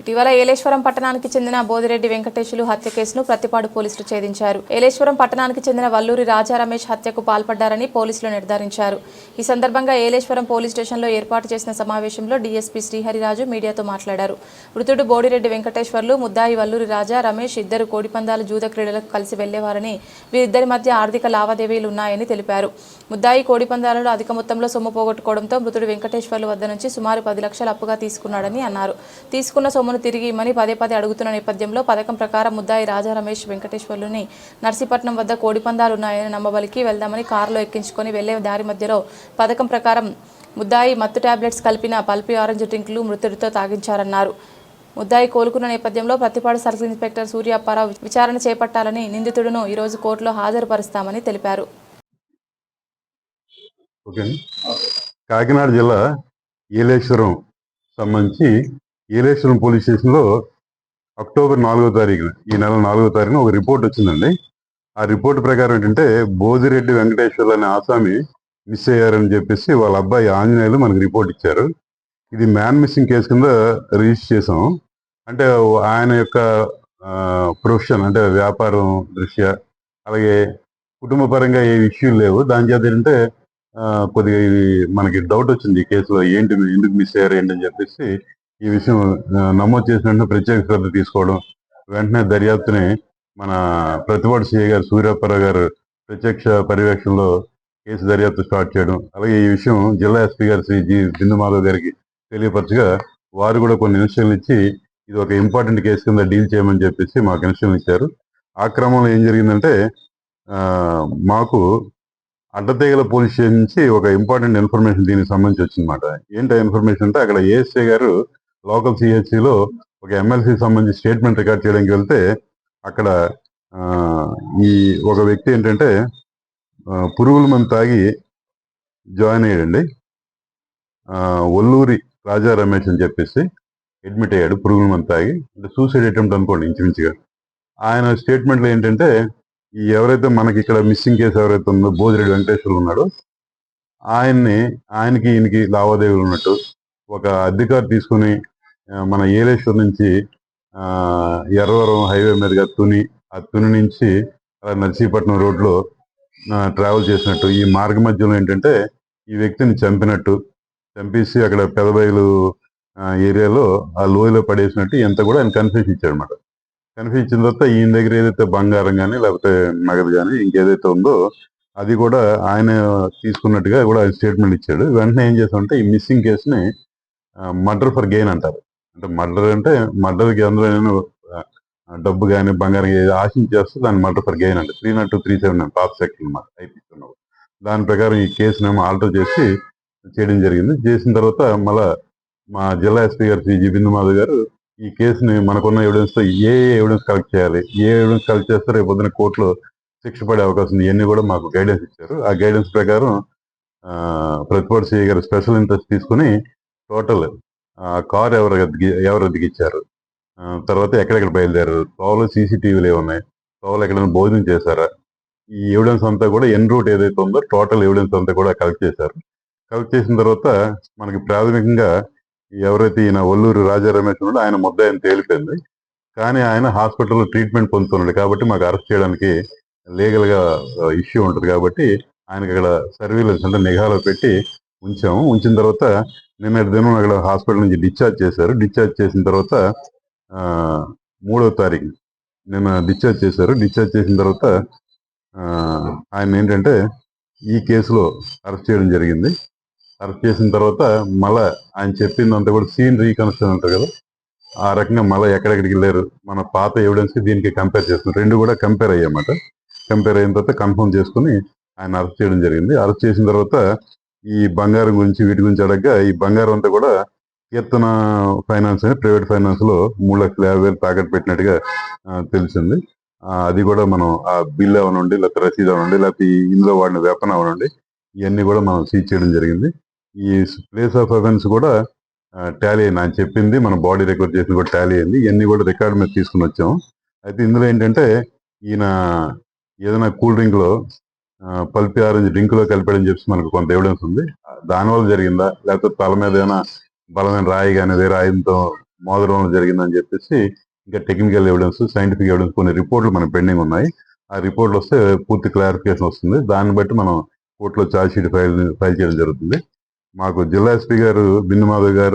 ఇటీవల ఏలేశ్వరం పట్టణానికి చెందిన బోదిరెడ్డి వెంకటేశులు హత్య కేసును ప్రతిపాడు పోలీసులు ఛేదించారు. ఏలేశ్వరం పట్టణానికి చెందిన వల్లూరి రాజా రమేష్ హత్యకు పాల్పడ్డారని పోలీసులు నిర్ధారించారు. ఈ సందర్భంగా ఏలేశ్వరం పోలీస్ స్టేషన్లో ఏర్పాటు చేసిన సమావేశంలో డీఎస్పీ శ్రీహరిరాజు మీడియాతో మాట్లాడారు. మృతుడు బోడిరెడ్డి వెంకటేశ్వర్లు ముద్దాయి వల్లూరి రాజా రమేష్ ఇద్దరు కోడిపందాల జూద క్రీడలకు కలిసి వెళ్ళేవారని వీరిద్దరి మధ్య ఆర్థిక లావాదేవీలు ఉన్నాయని తెలిపారు. ముద్దాయి కోడిపందాలలో అధిక మొత్తంలో సొమ్ము పోగొట్టుకోవడంతో మృతుడు వెంకటేశ్వర్లు వద్ద నుంచి సుమారు పది లక్షలు అప్పుగా తీసుకున్నాడని అన్నారు. తీసుకున్న సొమ్మును తిరిగి ఇమ్మని పదే పదే అడుగుతున్న నేపథ్యంలో పథకం ప్రకారం ముద్దాయి రాజా రమేష్ వెంకటేశ్వర్లుని నర్సీపట్నం వద్ద కోడిపందాలు ఉన్నాయని నమ్మబలికి వెళ్దామని కారులో ఎక్కించుకొని వెళ్ళే దారి మధ్యలో పథకం ప్రకారం ముద్దాయి మత్తు టాబ్లెట్స్ కలిపిన పల్పి ఆరెంజ్ డ్రింక్లు మృతుడితో తాగించారన్నారు. ముద్దాయి కోలుకున్న నేపథ్యంలో ప్రతిపాడు సర్కిల్ ఇన్స్పెక్టర్ సూర్యప్పారావు విచారణ చేపట్టాలని నిందితుడును ఈరోజు కోర్టులో హాజరుపరుస్తామని తెలిపారు. కాకినాడ జిల్లా ఏలేశ్వరం సంబంధించి ఏలేశ్వరం పోలీస్ స్టేషన్లో అక్టోబర్ నాలుగో తారీఖున ఈ నెల నాలుగో తారీఖున ఒక రిపోర్ట్ వచ్చిందండి. ఆ రిపోర్ట్ ప్రకారం ఏంటంటే బోదిరెడ్డి వెంకటేశ్వర్లు అనే ఆసామి మిస్ అయ్యారని చెప్పేసి వాళ్ళ అబ్బాయి ఆంజనేయులు మనకు రిపోర్ట్ ఇచ్చారు. ఇది మ్యాన్ మిస్సింగ్ కేసు కింద రిజిస్టర్ చేసాం అంటే ఆయన యొక్క ప్రొఫెషన్ అంటే వ్యాపారం దృష్ట్యా అలాగే కుటుంబ పరంగా ఏ ఇష్యూలు లేవు. దాని చేత ఏంటంటే కొద్దిగా ఇది మనకి డౌట్ వచ్చింది ఈ కేసులో ఏంటి ఎందుకు మిస్ అయ్యారు ఏంటి అని చెప్పేసి ఈ విషయం నమోదు చేసిన వెంటనే ప్రత్యేక శ్రద్ధ తీసుకోవడం వెంటనే దర్యాప్తుని మన ప్రతిపాటు సిఐ గారు సూర్యాపరావు గారు ప్రత్యక్ష పర్యవేక్షణలో కేసు దర్యాప్తు స్టార్ట్ చేయడం అలాగే ఈ విషయం జిల్లా ఎస్పీ గారు శ్రీ జి బిందుమాధవ్ గారికి తెలియపరచగా వారు కూడా కొన్ని ఇన్స్ట్రక్షన్లు ఇచ్చి ఇది ఒక ఇంపార్టెంట్ కేసు కింద డీల్ చేయమని చెప్పేసి మాకు ఇన్స్ట్రక్షన్లు ఇచ్చారు. ఆ క్రమంలో ఏం జరిగిందంటే మాకు అడ్డతీగల పోలీస్ స్టేషన్ నుంచి ఒక ఇంపార్టెంట్ ఇన్ఫర్మేషన్ దీనికి సంబంధించి వచ్చిందన్నమాట. ఏంటి ఇన్ఫర్మేషన్ అంటే అక్కడ ఏఎస్ఏ గారు లోకల్ సిహెచ్సిలో ఒక ఎమ్మెల్సీ సంబంధించి స్టేట్మెంట్ రికార్డ్ చేయడానికి వెళ్తే అక్కడ ఈ ఒక వ్యక్తి ఏంటంటే పురుగుల మందు తాగి జాయిన్ అయ్యాడండి. ఒల్లూరి రాజా రమేష్ అని చెప్పేసి అడ్మిట్ అయ్యాడు పురుగుల మందు తాగి. అంటే సూసైడ్ అటెంప్ట్ అనుకోండి ఇంచుమించుగా. ఆయన స్టేట్మెంట్లో ఏంటంటే ఈ ఎవరైతే మనకి ఇక్కడ మిస్సింగ్ కేసు ఎవరైతే ఉందో బోజిరెడ్డి వెంకటేశ్వరులు ఉన్నాడో ఆయన్ని ఆయనకి ఈయనకి లావాదేవీలు ఉన్నట్టు ఒక అధికారి తీసుకుని మన ఏలేశ్వర్ నుంచి ఆ, ఎర్రవరం హైవే మీదుగా తుని ఆ తుని నుంచి అలా నర్సీపట్నం రోడ్లో ట్రావెల్ చేసినట్టు. ఈ మార్గ మధ్యలో ఏంటంటే ఈ వ్యక్తిని చంపినట్టు చంపేసి అక్కడ పెదబయలు ఏరియాలో ఆ లోయలో పడేసినట్టు ఎంత కూడా ఆయన కన్ఫ్యూజ్ ఇచ్చాడు అనమాట కన్ఫ్యూజ్ ఇచ్చిన తర్వాత ఈయన దగ్గర ఏదైతే బంగారం కానీ లేకపోతే నగదు కానీ ఇంకేదైతే ఉందో అది కూడా ఆయన తీసుకున్నట్టుగా కూడా ఆయన స్టేట్మెంట్ ఇచ్చాడు. వెంటనే ఏం చేసామంటే ఈ మిస్సింగ్ కేసుని మర్డర్ ఫర్ గెయిన్ అంటారు. అంటే మర్డర్ అంటే మర్డర్కి అందులో నేను డబ్బు కానీ బంగారం ఏది ఆశించేస్తే దాన్ని మర్డర్ ఫర్ గెయిన్ అంటే. Three not two three seven top section అనమాట అయిపోతున్నావు దాని ప్రకారం ఈ కేసునేమో ఆల్టర్ చేసి చేయడం జరిగింది. చేసిన తర్వాత మళ్ళా మా జిల్లా ఎస్పీ గారు శ్రీ జి బిందు మాధవ్ గారు ఈ కేసుని మనకున్న ఎవిడెన్స్తో ఏ ఎవిడెన్స్ కలెక్ట్ చేయాలి ఏ ఎవిడెన్స్ కలెక్ట్ చేస్తే రేపు పొద్దున కోర్టులో శిక్ష పడే అవకాశం ఉంది ఇవన్నీ కూడా మాకు గైడెన్స్ ఇచ్చారు. ఆ గైడెన్స్ ప్రకారం ప్రతిపాటు సిఐ గారు స్పెషల్ ఇంట్రెస్ట్ తీసుకుని టోటల్ కార్ ఎవరు ఎవరు అద్దెకిచ్చారు తర్వాత ఎక్కడెక్కడ బయలుదేరారు? తోవలో సీసీటీవీలు ఏమున్నాయి తోవలు ఎక్కడైనా భోజనం చేశారా? ఈ ఎవిడెన్స్ అంతా కూడా ఎన్ రూట్ ఏదైతే ఉందో టోటల్ ఎవిడెన్స్ అంతా కూడా కలెక్ట్ చేశారు. కలెక్ట్ చేసిన తర్వాత మనకి ప్రాథమికంగా ఎవరైతే ఈయన ఒల్లూరు రాజా రమేష్ ఉన్నాడో ఆయన ముద్ద ఆయన తేలిపోయింది. కానీ ఆయన హాస్పిటల్లో ట్రీట్మెంట్ పొందుతున్నాడు కాబట్టి మాకు అరెస్ట్ చేయడానికి లీగల్గా ఇష్యూ ఉంటుంది కాబట్టి ఆయనకి అక్కడ సర్వీలెన్స్ అంటే నిఘాలో పెట్టి ఉంచాము. ఉంచిన తర్వాత నిన్నటి దినం అక్కడ హాస్పిటల్ నుంచి డిశ్చార్జ్ చేశారు. డిశ్చార్జ్ చేసిన తర్వాత మూడో తారీఖు నిన్న డిశ్చార్జ్ చేశారు. డిశ్చార్జ్ చేసిన తర్వాత ఆయన ఏంటంటే ఈ కేసులో అరెస్ట్ చేయడం జరిగింది. అరెస్ట్ చేసిన తర్వాత మళ్ళా ఆయన చెప్పిందంతా కూడా సీన్ రీకన్స్ట్రక్షన్ అంటారు కదా ఆ రకంగా మళ్ళీ ఎక్కడెక్కడికి వెళ్ళారు మన పాత ఎవిడెన్స్కి దీనికి కంపేర్ చేస్తున్నారు. రెండు కూడా కంపేర్ అయ్యామాట కంపేర్ అయిన తర్వాత కన్ఫర్మ్ చేసుకుని ఆయన అరెస్ట్ చేయడం జరిగింది. అరెస్ట్ చేసిన తర్వాత ఈ బంగారం గురించి వీటి గురించి అడగగా ఈ బంగారం అంతా కూడా కీర్తన ఫైనాన్స్ అని ప్రైవేట్ ఫైనాన్స్లో మూడు లక్షల యాభై వేలు తాకట్టు పెట్టినట్టుగా తెలిసింది. అది కూడా మనం ఆ బిల్ అవనండి లేకపోతే రసీదు అవనండి లేకపోతే ఇందులో వాడిన వెపన్ అవనండి ఇవన్నీ కూడా మనం సీజ్ చేయడం జరిగింది. ఈ ప్లేస్ ఆఫ్ అఫెన్స్ కూడా టాలీ అయింది. ఆయన చెప్పింది మన బాడీ రికార్డ్ చేసింది కూడా టాలీ అయింది. ఇవన్నీ కూడా రికార్డు మీద తీసుకుని వచ్చాము అయితే ఇందులో ఏంటంటే ఈయన ఏదైనా కూల్ డ్రింక్లో పల్పి ఆరెంజ్ డ్రింక్లో కలిపాడని చెప్పి మనకు కొంత ఎవిడెన్స్ ఉంది. దానివల్ల జరిగిందా? లేకపోతే తల మీద ఏమైనా బలమైన రాయి కానీ వేరే రాయంతో మోదరంలో జరిగిందని చెప్పేసి ఇంకా టెక్నికల్ ఎవిడెన్స్ సైంటిఫిక్ ఎవిడెన్స్ కొన్ని రిపోర్ట్లు మన పెండింగ్ ఉన్నాయి. ఆ రిపోర్ట్లు వస్తే పూర్తి క్లారిఫికేషన్ వస్తుంది. దాన్ని బట్టి మనం కోర్టులో ఛార్జ్ షీట్ ఫైల్ ఫైల్ చేయడం జరుగుతుంది. మాకు జిల్లా ఎస్పీ గారు బిన్నుమాధవ్ గారు